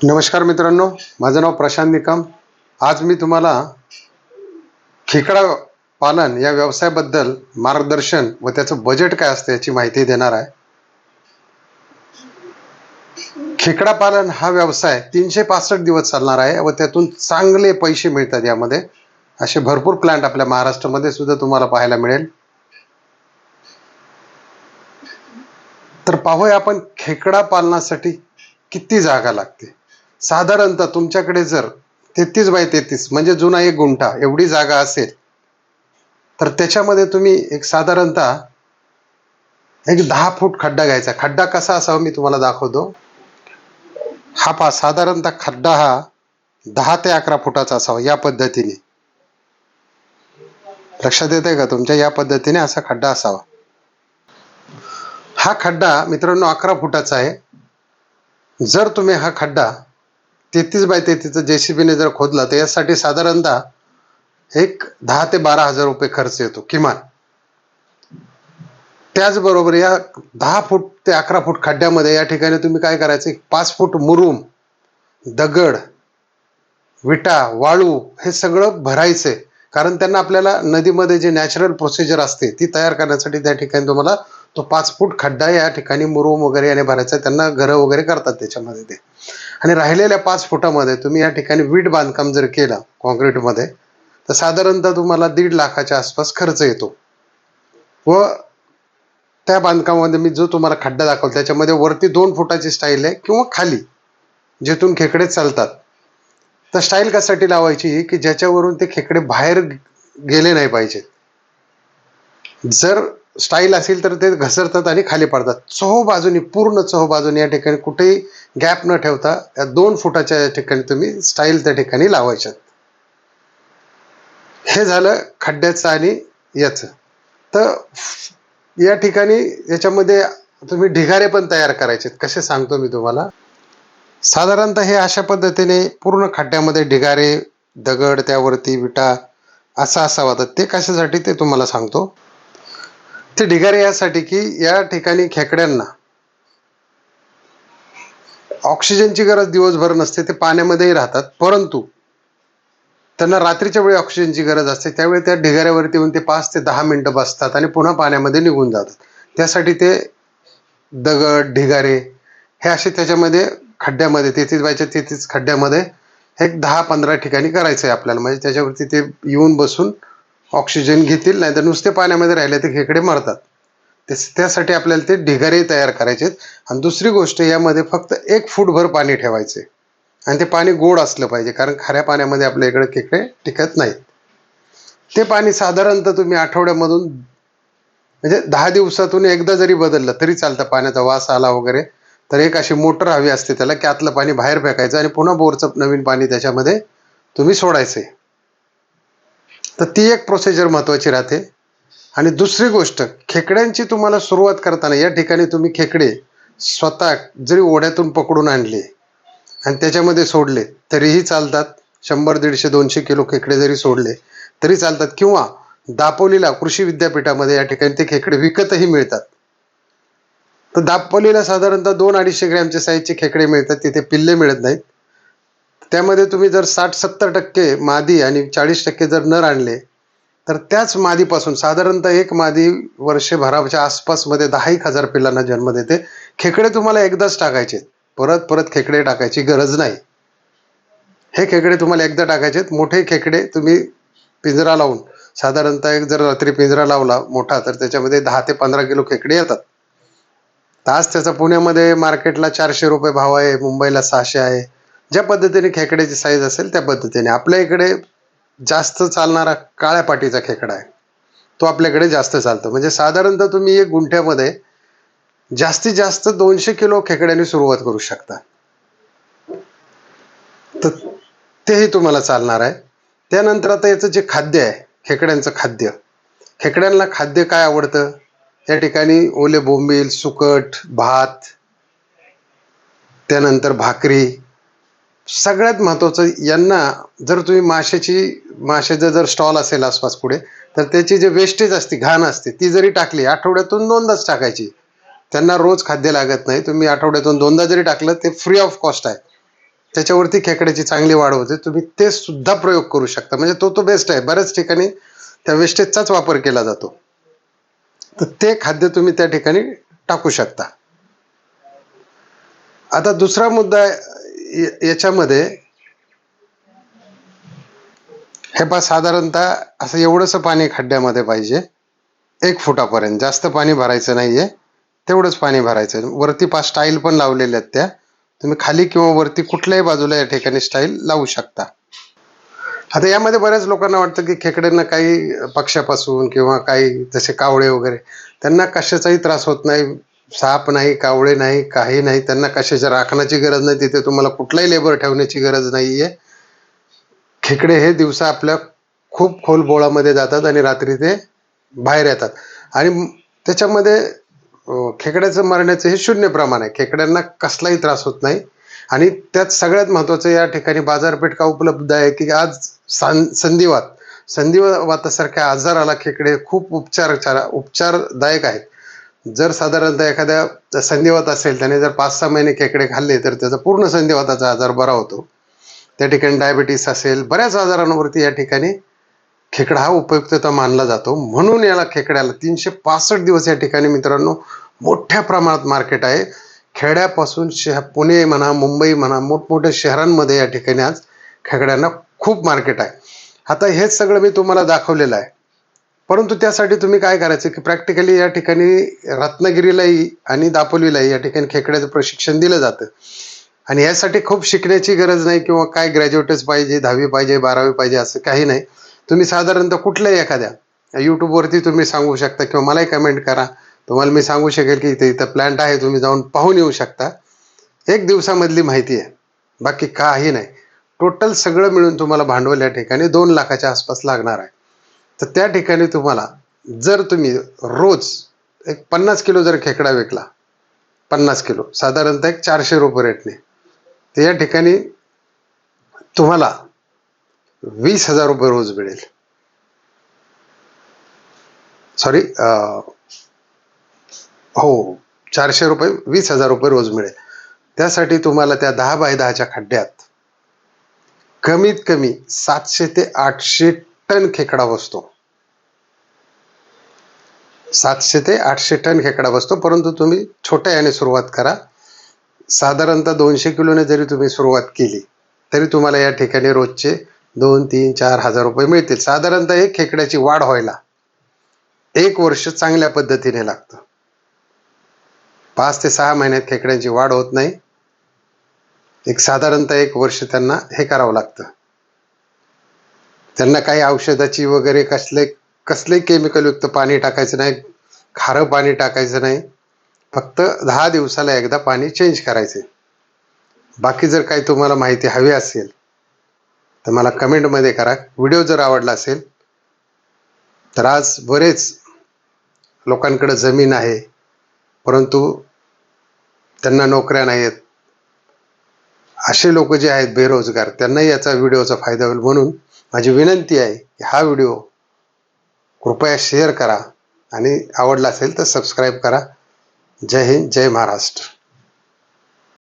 नमस्कार मित्रांनो माझं नाव प्रशांत निकम. आज मी तुम्हाला खेकडा पालन या व्यवसायाबद्दल मार्गदर्शन व त्याचं बजेट काय असतं याची माहिती देणार आहे. खेकडा पालन हा व्यवसाय तीनशे पासष्ट दिवस चालणार आहे व त्यातून चांगले पैसे मिळतात यामध्ये. असे भरपूर प्लांट आपल्या महाराष्ट्रामध्ये सुद्धा तुम्हाला पाहायला मिळेल. तर पाहूया आपण खेकडा पालनासाठी किती जागा लागते? साधारणतः तुमच्याकडे जर तेहतीस बाय तेहतीस म्हणजे जुना एक गुंठा एवढी जागा असेल तर त्याच्यामध्ये तुम्ही एक साधारणतः एक दहा फूट खड्डा घ्यायचा. खड्डा कसा असावा मी तुम्हाला दाखवतो. हा पा साधारणतः खड्डा हा दहा ते अकरा फुटाचा असावा या पद्धतीने. लक्षात येते का तुमच्या? या पद्धतीने असा खड्डा असावा. हा खड्डा मित्रांनो अकरा फुटाचा आहे. जर तुम्ही हा खड्डा तेहतीस बाय तेहतीसचा जेसीबीने जर खोदला तर यासाठी साधारणतः एक दहा ते बारा हजार रुपये खर्च येतो किमान. त्याचबरोबर या दहा फूट ते अकरा फूट खड्ड्यामध्ये या ठिकाणी तुम्ही काय करायचं पाच फूट मुरुम दगड विटा वाळू हे सगळं भरायचं कारण त्यांना आपल्याला नदीमध्ये जे नॅचरल प्रोसिजर असते ती तयार करण्यासाठी त्या ठिकाणी तुम्हाला तो पाच फूट खड्डा या ठिकाणी मुरुम वगैरे याने भरायचा त्यांना घरं वगैरे करतात त्याच्यामध्ये ते. आणि राहिलेल्या पाच फुटामध्ये तुम्ही या ठिकाणी वीट बांधकाम जर केलं कॉन्क्रीटमध्ये तर साधारणतः तुम्हाला दीड लाखाच्या आसपास खर्च येतो. व त्या बांधकामामध्ये मी जो तुम्हाला खड्डा दाखवला त्याच्यामध्ये वरती दोन फुटाची स्टाईल आहे किंवा खाली जिथून खेकडे चालतात. तर स्टाईल कशासाठी लावायची? की ज्याच्यावरून ते खेकडे बाहेर गेले नाही पाहिजेत. जर स्टाईल असेल तर ते घसरतात आणि खाली पडतात. चोह बाजूनी पूर्ण चोह या ठिकाणी कुठेही गॅप न ठेवता या दोन फुटाच्या या ठिकाणी तुम्ही स्टाईल त्या ठिकाणी लावायच्यात. हे झालं खड्ड्याचं आणि याचं. तर या ठिकाणी याच्यामध्ये तुम्ही ढिगारे पण तयार करायचे कसे सांगतो मी तुम्हाला? साधारणतः हे अशा पद्धतीने पूर्ण खड्ड्यामध्ये ढिगारे दगड त्यावरती विटा असा असावा तर ते कशासाठी ते तुम्हाला सांगतो. ते ढिगारे यासाठी की या ठिकाणी खेकड्यांना ऑक्सिजनची गरज दिवसभर नसते ते पाण्यामध्येही राहतात. परंतु त्यांना रात्रीच्या वेळी ऑक्सिजनची गरज असते. त्यावेळी त्या ढिगाऱ्यावरती येऊन ते पाच ते दहा मिनटं बसतात आणि पुन्हा पाण्यामध्ये निघून जातात. त्यासाठी ते दगड ढिगारे हे असे त्याच्यामध्ये खड्ड्यामध्ये तेथेच बायच्या तेथेच खड्ड्यामध्ये एक दहा पंधरा ठिकाणी करायचं आहे आपल्याला. म्हणजे त्याच्यावरती ते येऊन बसून ऑक्सिजन घेतील नाही तर नुसते पाण्यामध्ये राहिले ते खेकडे मरतात. ते त्यासाठी आपल्याला ते ढिगारे तयार करायचे आहेत. आणि दुसरी गोष्ट यामध्ये फक्त एक फूटभर पाणी ठेवायचे. आणि ते पाणी गोड असलं पाहिजे कारण खाऱ्या पाण्यामध्ये आपल्या इकडे खेकडे टिकत नाहीत. ते पाणी साधारणतः तुम्ही आठवड्यामधून म्हणजे दहा दिवसातून एकदा जरी बदललं तरी चालतं पाण्याचा वास आला वगैरे तर एक अशी मोटर हवी असते त्याला की आतलं पाणी बाहेर फेकायचं आणि पुन्हा बोरचं नवीन पाणी त्याच्यामध्ये तुम्ही सोडायचंय तर ती एक प्रोसिजर महत्त्वाची राहते. आणि दुसरी गोष्ट खेकड्यांची तुम्हाला सुरुवात करताना या ठिकाणी तुम्ही खेकडे स्वतः जरी ओढ्यातून पकडून आणले आणि त्याच्यामध्ये सोडले तरीही चालतात. शंभर दीडशे दोनशे किलो खेकडे जरी सोडले तरी चालतात. किंवा दापोलीला कृषी विद्यापीठामध्ये या ठिकाणी ते खेकडे विकतही मिळतात. तर दापोलीला साधारणतः दोन अडीचशे ग्रॅमच्या साईजचे खेकडे मिळतात तिथे पिल्ले मिळत नाहीत. त्यामध्ये तुम्ही जर साठ सत्तर टक्के मादी आणि चाळीस टक्के जर नर आणले तर त्याच मादीपासून साधारणतः एक मादी वर्षभराच्या आसपासमध्ये दहा एक हजार पिल्लांना जन्म देते. खेकडे तुम्हाला एकदाच टाकायचे परत परत खेकडे टाकायची गरज नाही. हे खेकडे तुम्हाला एकदा टाकायचे मोठे खेकडे तुम्ही पिंजरा लावून साधारणतः एक जर रात्री पिंजरा लावला मोठा तर त्याच्यामध्ये दहा ते पंधरा किलो खेकडे येतात. तास त्याचा पुण्यामध्ये मार्केटला चारशे रुपये भाव आहे मुंबईला सहाशे आहे. ज्या पद्धतीने खेकड्याची साईज असेल त्या पद्धतीने. आपल्या इकडे जास्त चालणारा काळ्या पाटीचा खेकडा आहे. तो आपल्याकडे जास्त चालतो. म्हणजे साधारणतः तुम्ही एक गुंठ्यामध्ये जास्तीत जास्त दोनशे किलो खेकड्याने सुरुवात करू शकता. तर तेही तुम्हाला चालणार आहे. त्यानंतर आता याचं जे खाद्य आहे खेकड्यांचं खाद्य. खेकड्यांना खाद्य काय आवडतं? या ठिकाणी ओले बोंबील सुकट भात त्यानंतर भाकरी सगळ्यात महत्त्वाचं यांना जर तुम्ही माशाची माशाचं जर स्टॉल असेल आसपास पुढे तर त्याची जे वेस्टेज असते घाण असते ती जरी टाकली आठवड्यातून दोनदाच टाकायची. त्यांना रोज खाद्य लागत नाही तुम्ही आठवड्यातून दोनदा जरी टाकलं ते फ्री ऑफ कॉस्ट आहे. त्याच्यावरती खेकड्याची चांगली वाढ होते तुम्ही ते सुद्धा प्रयोग करू शकता. म्हणजे तो तो बेस्ट आहे. बऱ्याच ठिकाणी त्या वेस्टेजचाच वापर केला जातो. तर ते खाद्य तुम्ही त्या ठिकाणी टाकू शकता. आता दुसरा मुद्दा याच्यामध्ये हे पा साधारणतः असं एवढंसं पाणी खड्ड्यामध्ये पाहिजे. एक फुटापर्यंत. जास्त पाणी भरायचं नाहीये. तेवढंच पाणी भरायचं वरती पाच स्टाईल पण लावलेल्या आहेत त्या. तुम्ही खाली किंवा वरती कुठल्याही बाजूला या ठिकाणी स्टाईल लावू शकता. आता यामध्ये बऱ्याच लोकांना वाटतं की खेकड्यांना काही पक्षापासून किंवा काही जसे कावळे वगैरे त्यांना कशाचाही त्रास होत नाही. साप नाही कावळे नाही काही नाही त्यांना कशाच्या राखण्याची गरज नाही तिथे तुम्हाला कुठलाही लेबर ठेवण्याची गरज नाही आहे खेकडे हे दिवसा आपल्या खूप खोल बोळामध्ये जातात आणि रात्री ते बाहेर येतात. आणि त्याच्यामध्ये खेकड्याचं मरण्याचं हे शून्य प्रमाण आहे. खेकड्यांना कसलाही त्रास होत नाही. आणि त्यात सगळ्यात महत्त्वाचं या ठिकाणी बाजारपेठ का उपलब्ध आहे की आज सं संधिवात. संधिवातासारख्या आजाराला खेकडे खूप उपचार उपचारदायक आहेत. जर साधारणतः एखाद्या संधिवात असेल त्याने जर पाच सहा महिने खेकडे खाल्ले तर त्याचा पूर्ण संधिवाताचा आजार बरा होतो. त्या ठिकाणी डायबिटीस असेल बऱ्याच आजारांवरती या ठिकाणी खेकडा हा उपयुक्तता मानला जातो. म्हणून याला खेकड्याला तीनशे पासष्ट दिवस या ठिकाणी मित्रांनो मोठ्या प्रमाणात मार्केट आहे. खेड्यापासून शह पुणे म्हणा मुंबई म्हणा मोठमोठ्या शहरांमध्ये या ठिकाणी आज खेकड्यांना खूप मार्केट आहे. आता हेच सगळं मी तुम्हाला दाखवलेलं आहे. परंतु त्यासाठी तुम्ही काय करायचं की प्रॅक्टिकली या ठिकाणी रत्नागिरीलाही आणि दापोलीलाही या ठिकाणी खेकड्याचं प्रशिक्षण दिलं जातं. आणि यासाठी खूप शिकण्याची गरज नाही किंवा काय ग्रॅज्युएटच पाहिजे दहावी पाहिजे बारावी पाहिजे असं काही नाही. तुम्ही साधारणतः कुठल्याही एखाद्या यूट्यूबवरती तुम्ही सांगू शकता किंवा मलाही कमेंट करा. तुम्हाला मी सांगू शकेल की इथे इथं प्लॅन्ट आहे तुम्ही जाऊन पाहून येऊ शकता. एक दिवसामधली माहिती आहे. बाकी काही नाही. टोटल सगळं मिळून तुम्हाला भांडवल या ठिकाणी दोन लाखाच्या आसपास लागणार आहे. तर त्या ठिकाणी तुम्हाला जर तुम्ही रोज एक पन्नास किलो जर खेकडा विकला पन्नास किलो साधारणतः एक चारशे रुपये रेटने तर या ठिकाणी तुम्हाला वीस हजार रुपये रोज मिळेल. सॉरी हो चारशे रुपये वीस हजार रुपये रोज मिळेल. त्यासाठी तुम्हाला त्या दहा बाय दहाच्या खड्ड्यात कमीत कमी सातशे ते आठशे टन खेकडा बसतो. सातशे ते आठशे टन खेकडा बसतो. परंतु तुम्ही छोट्या याने सुरुवात करा. साधारणतः दोनशे किलोने जरी तुम्ही सुरुवात केली तरी तुम्हाला या ठिकाणी रोजचे दोन तीन चार हजार रुपये मिळतील. साधारणतः एक खेकड्याची वाढ व्हायला एक वर्ष चांगल्या पद्धतीने लागतं. पाच ते सहा महिन्यात खेकड्यांची वाढ होत नाही. एक साधारणतः एक वर्ष त्यांना हे करावं लागतं. त्यांना काही औषधाची वगैरे कसले कसले केमिकलयुक्त पाणी टाकायचं नाही खारं पाणी टाकायचं नाही. फक्त दहा दिवसाला एकदा पाणी चेंज करायचे बाकी जर काही तुम्हाला माहिती हवी असेल तर मला कमेंटमध्ये करा. व्हिडिओ जर आवडला असेल तर आज बरेच लोकांकडे जमीन आहे परंतु त्यांना नोकऱ्या नाही आहेत असे लोक जे आहेत बेरोजगार त्यांनाही याचा व्हिडिओचा फायदा होईल म्हणून माझी विनंती आहे की हा व्हिडिओ कृपया शेअर करा आणि आवडला असेल तर सबस्क्राईब करा. जय हिंद जय महाराष्ट्र.